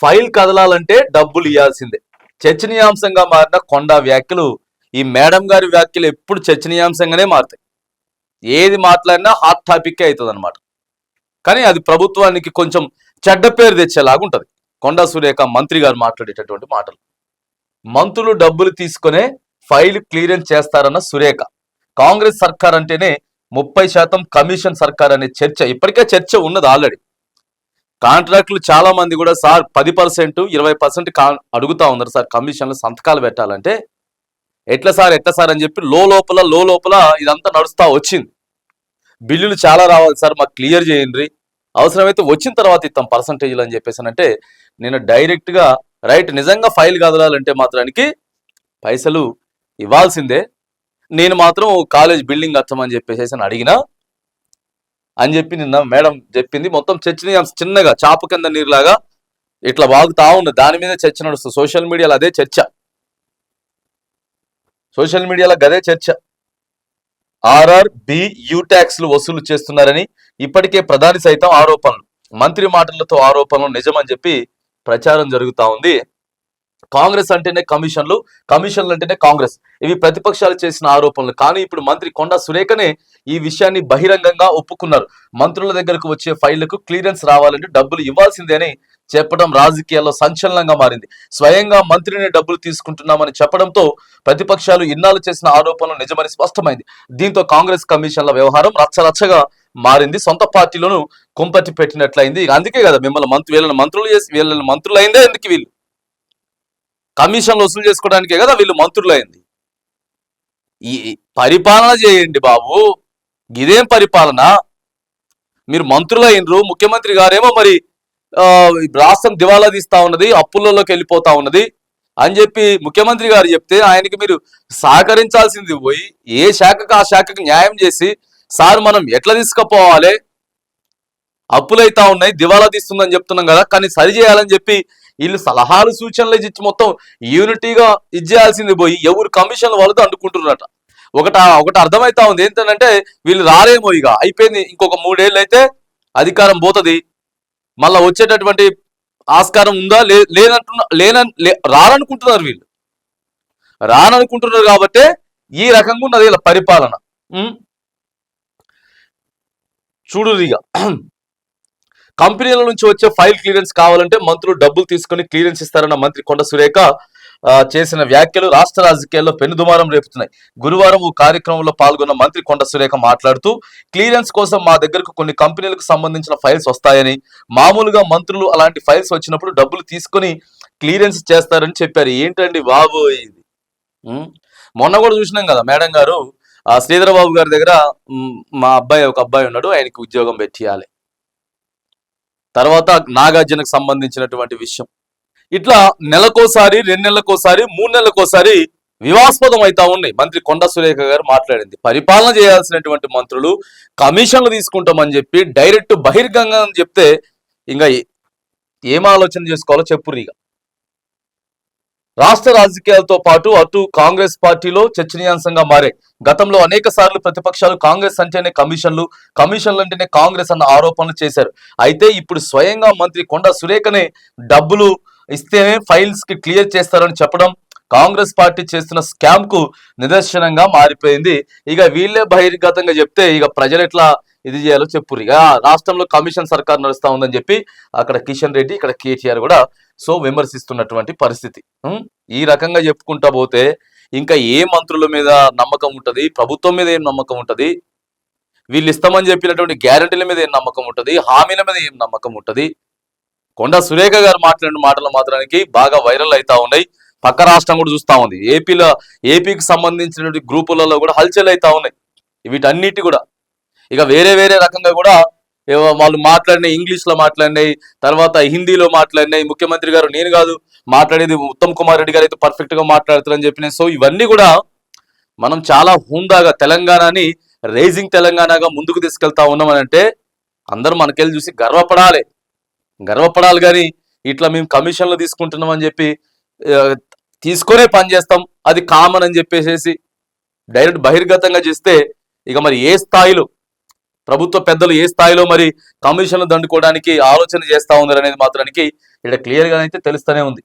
File కదలాలంటే డబ్బులు ఇవ్వాల్సిందే చర్చనీయాంశంగా మారిన కొండ వ్యాఖ్యలు ఈ మేడం గారి వ్యాఖ్యలు ఎప్పుడు చర్చనీయాంశంగానే మారుతాయి. ఏది మాట్లాడినా హాట్ టాపిక్ అవుతుంది అనమాట కానీ అది ప్రభుత్వానికి కొంచెం చెడ్డ పేరు తెచ్చేలాగా ఉంటుంది. కొండా సురేఖ మంత్రి గారు మాట్లాడేటటువంటి మాటలు. మంత్రులు డబ్బులు తీసుకునే ఫైల్ క్లియరెన్స్ చేస్తారన్న సురేఖ. కాంగ్రెస్ సర్కార్ అంటేనే ముప్పై శాతం కమిషన్ సర్కార్ అనే చర్చ. ఇప్పటికే చర్చ ఉన్నది ఆల్రెడీ. కాంట్రాక్టులు చాలా మంది కూడా సార్ పది పర్సెంట్ ఇరవై పర్సెంట్ అడుగుతా ఉన్నారు సార్ కమిషన్లు సంతకాలు పెట్టాలంటే. ఎట్లా సార్ ఎట్లా సార్ అని చెప్పి లో లోపల లో లోపల ఇదంతా నడుస్తా వచ్చింది. బిల్లులు చాలా రావాలి సార్ మాకు క్లియర్ చేయండి. అవసరమైతే వచ్చిన తర్వాత ఇస్తాం పర్సంటేజ్లు అని చెప్పేసి అంటే నేను డైరెక్ట్గా రైట్ నిజంగా ఫైల్ కదలాలంటే మాత్రానికి పైసలు ఇవ్వాల్సిందే. నేను మాత్రం కాలేజ్ బిల్డింగ్ కట్టమని చెప్పేసి అడిగినా అని చెప్పి నిన్న మేడం చెప్పింది. మొత్తం చర్చని చిన్నగా చాపు కింద నీరులాగా ఇట్లా వాగుతా ఉంది. దాని మీద చర్చ నడుస్తుంది. సోషల్ మీడియాలో అదే చర్చ. సోషల్ మీడియాలో గదే చర్చ. ఆర్ఆర్ బి యూటాక్స్లు వసూలు చేస్తున్నారని ఇప్పటికే ప్రధాని సైతం ఆరోపణలు. మంత్రి మాటలతో ఆరోపణలు నిజమని చెప్పి ప్రచారం జరుగుతా ఉంది. కాంగ్రెస్ అంటేనే కమిషన్లు కమిషన్లు అంటేనే కాంగ్రెస్. ఇవి ప్రతిపక్షాలు చేసిన ఆరోపణలు. కానీ ఇప్పుడు మంత్రి కొండా సురేఖనే ఈ విషయాన్ని బహిరంగంగా ఒప్పుకున్నారు. మంత్రుల దగ్గరకు వచ్చే ఫైళ్ళకు క్లియరెన్స్ రావాలంటే డబ్బులు ఇవ్వాల్సిందే అని చెప్పడం రాజకీయాల్లో సంచలనంగా మారింది. స్వయంగా మంత్రిని డబ్బులు తీసుకుంటున్నామని చెప్పడంతో ప్రతిపక్షాలు ఇన్నాళ్ళు చేసిన ఆరోపణలు నిజమని స్పష్టమైంది. దీంతో కాంగ్రెస్ కమిషన్ల వ్యవహారం రచ్చరచ్చగా మారింది. సొంత పార్టీలను కుంపట్టి పెట్టినట్లయింది. అందుకే కదా మిమ్మల్ని మంత్రి వీళ్ళని మంత్రులు చేసి వీళ్ళని మంత్రులు అయిందే ఎందుకు వీళ్ళు? కమిషన్లు వసూలు చేసుకోవడానికే కదా వీళ్ళు మంత్రులు అయింది ఈ పరిపాలన చేయండి బాబు. ఇదేం పరిపాలన? మీరు మంత్రులు ముఖ్యమంత్రి గారేమో మరి రాష్ట్రం దివాలా తీస్తా ఉన్నది అప్పులలోకి వెళ్ళిపోతా ఉన్నది అని చెప్పి ముఖ్యమంత్రి గారు చెప్తే ఆయనకి మీరు సహకరించాల్సింది పోయి ఏ శాఖకు ఆ శాఖకు న్యాయం చేసి సార్ మనం ఎట్లా తీసుకుపోవాలి? అప్పులైతా ఉన్నాయి దివాలా తీస్తుందని చెప్తున్నాం కదా కానీ సరి చేయాలని చెప్పి వీళ్ళు సలహాలు సూచనలు ఇచ్చి మొత్తం యూనిటీగా ఇచ్చేయాల్సింది పోయి ఎవరు కమిషన్లు వాళ్ళతో అంటుకుంటున్నారట. ఒకట ఒకటి అర్థమైతా ఉంది. ఏంటంటే వీళ్ళు రారేమో ఇక. అయిపోయింది. ఇంకొక మూడేళ్ళు అయితే అధికారం పోతుంది. మళ్ళా వచ్చేటటువంటి ఆస్కారం ఉందా? లే లేనంటున్న లేన లే- రారనుకుంటున్నారు వీళ్ళు. రాననుకుంటున్నారు కాబట్టి ఈ రకంగా ఉన్నది వీళ్ళ పరిపాలన. చూడు ఇక. కంపెనీల నుంచి వచ్చే ఫైల్ క్లియరెన్స్ కావాలంటే మంత్రులు డబ్బులు తీసుకొని క్లియరెన్స్ ఇస్తారన్న మంత్రి కొండ సురేఖ చేసిన వ్యాఖ్యలు రాష్ట్ర రాజకీయాల్లో పెనుదుమారం రేపుతున్నాయి. గురువారం ఓ కార్యక్రమంలో పాల్గొన్న మంత్రి కొండ సురేఖ మాట్లాడుతూ క్లియరెన్స్ కోసం మా దగ్గరకు కొన్ని కంపెనీలకు సంబంధించిన ఫైల్స్ వస్తాయని మామూలుగా మంత్రులు అలాంటి ఫైల్స్ వచ్చినప్పుడు డబ్బులు తీసుకొని క్లియరెన్స్ చేస్తారని చెప్పారు. ఏంటండి బాబు ఇది? మొన్న కూడా చూసినాం కదా మేడం గారు. శ్రీధరబాబు బాబు గారి దగ్గర మా అబ్బాయి ఒక అబ్బాయి ఉన్నాడు ఆయనకి ఉద్యోగం పెట్టియాలి. తర్వాత నాగార్జునకు సంబంధించినటువంటి విషయం. ఇట్లా నెలకోసారి రెండు నెలలకోసారి మూడు నెలలకోసారి వివాస్పదం అవుతా ఉన్నాయి. మంత్రి కొండ సురేఖ గారు మాట్లాడింది. పరిపాలన చేయాల్సినటువంటి మంత్రులు కమిషన్లు తీసుకుంటామని చెప్పి డైరెక్ట్ బహిర్గంగా అని చెప్తే ఇంకా ఏం ఆలోచన చేసుకోవాలో చెప్పుర్రు ఇక రాష్ట్ర రాజకీయాలతో పాటు అటు కాంగ్రెస్ పార్టీలో చర్చనీయాంశంగా మారే. గతంలో అనేక సార్లు ప్రతిపక్షాలు కాంగ్రెస్ అంటేనే కమిషన్లు కమిషన్లు అంటేనే కాంగ్రెస్ అన్న ఆరోపణలు చేశారు. అయితే ఇప్పుడు స్వయంగా మంత్రి కొండ సురేఖనే డబ్బులు ఇస్తేనే ఫైల్స్కి క్లియర్ చేస్తారని చెప్పడం కాంగ్రెస్ పార్టీ చేస్తున్న స్కామ్కు నిదర్శనంగా మారిపోయింది. ఇక వీళ్ళే బహిర్గతంగా చెప్తే ఇక ప్రజలు ఎట్లా ఇది చేయాలో చెప్పురు ఇక రాష్ట్రంలో కమిషన్ సర్కార్ నడుస్తా ఉందని చెప్పి అక్కడ కిషన్ రెడ్డి ఇక్కడ కేటీఆర్ కూడా సో విమర్శిస్తున్నటువంటి పరిస్థితి. ఈ రకంగా చెప్పుకుంటా పోతే ఇంకా ఏ మంత్రుల మీద నమ్మకం ఉంటుంది? ప్రభుత్వం మీద ఏం నమ్మకం ఉంటుంది? వీళ్ళు ఇస్తామని చెప్పినటువంటి గ్యారంటీల మీద ఏం నమ్మకం ఉంటుంది? హామీల మీద ఏం నమ్మకం ఉంటుంది? కొండ సురేఖ గారు మాట్లాడిన మాటలు మాత్రానికి బాగా వైరల్ అవుతా ఉన్నాయి. పక్క రాష్ట్రం కూడా చూస్తూ ఉంది. ఏపీలో ఏపీకి సంబంధించినటువంటి గ్రూపులలో కూడా హల్చల్ అవుతా ఉన్నాయి. వీటన్నిటి కూడా. ఇక వేరే వేరే రకంగా కూడా వాళ్ళు మాట్లాడినాయి ఇంగ్లీష్లో మాట్లాడినాయి తర్వాత హిందీలో మాట్లాడినాయి. ముఖ్యమంత్రి గారు నేను కాదు మాట్లాడేది ఉత్తమ్ కుమార్ రెడ్డి గారు అయితే పర్ఫెక్ట్గా గా చెప్పిన సో ఇవన్నీ కూడా మనం చాలా హుందాగా తెలంగాణని రైజింగ్ తెలంగాణగా ముందుకు తీసుకెళ్తా ఉన్నామని అంటే అందరూ మనకెళ్ళి చూసి గర్వపడాలి. గర్వపడాలి కానీ ఇట్లా మేము కమిషన్లు తీసుకుంటున్నాం అని చెప్పి తీసుకునే తీసుకొనే పని చేస్తాం. అది కామన్ అని చెప్పేసేసి డైరెక్ట్ బహిర్గతంగా చేస్తే ఇక మరి ఏ స్థాయిలో ప్రభుత్వ పెద్దలు ఏ స్థాయిలో మరి కమిషన్లు దండుకోవడానికి ఆలోచన చేస్తా ఉన్నారు అనేది మాత్రానికి ఇక్కడ క్లియర్గా అయితే తెలుస్తూనే ఉంది.